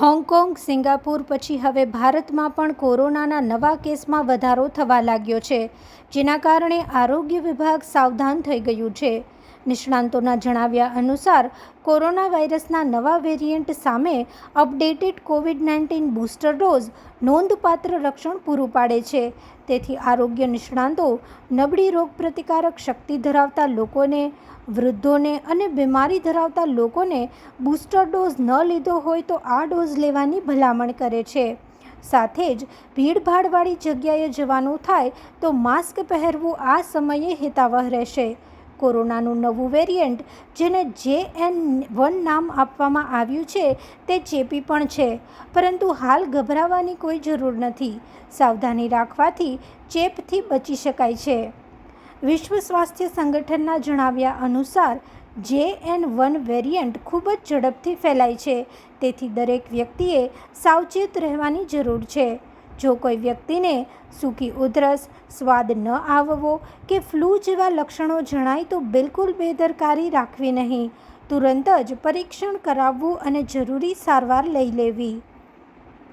Hong Kong, Singapore પછી હવે ભારતમાં પણ કોરોનાના નવા કેસમાં વધારો થવા લાગ્યો છે, જેના કારણે આરોગ્ય વિભાગ સાવધાન થઈ ગયું છે. નિષ્ણાંતોના જણાવ્યા અનુસાર, કોરોના વાયરસના નવા વેરિયન્ટ સામે updated covid nineteen booster dose નોંધપાત્ર રક્ષણ પૂરું પાડે છે. તેથી આરોગ્ય નિષ્ણાંતો નબળી રોગપ્રતિકારક શક્તિ ધરાવતા લોકોને, વૃદ્ધોને અને બીમારી ધરાવતા લોકોને બૂસ્ટર ડોઝ ન લીધો હોય તો આ ડોઝ લેવાની ભલામણ કરે છે. સાથે જ ભીડભાડવાળી જગ્યાએ જવાનું થાય તો માસ્ક પહેરવું આ સમયે હિતાવહ રહેશે. કોરોનાનું નવું વેરિયન્ટ, જેને જે એન વન નામ આપવામાં આવ્યું છે, તે ચેપી પણ છે. પરંતુ હાલ ગભરાવાની કોઈ જરૂર નથી. સાવધાની રાખવાથી ચેપથી બચી શકાય છે. વિશ્વ સ્વાસ્થ્ય સંગઠનના જણાવ્યા અનુસાર જે એન વન વેરિયન્ટ ખૂબ જ ઝડપથી ફેલાય છે. તેથી દરેક વ્યક્તિએ સાવચેત રહેવાની જરૂર છે. જો કોઈ વ્યક્તિને સૂકી ઉધરસ, સ્વાદ ન આવવો કે ફ્લૂ જેવા લક્ષણો જણાય તો બિલકુલ બેદરકારી રાખવી નહીં. તુરંત જ પરીક્ષણ કરાવવું અને જરૂરી સારવાર લઈ લેવી.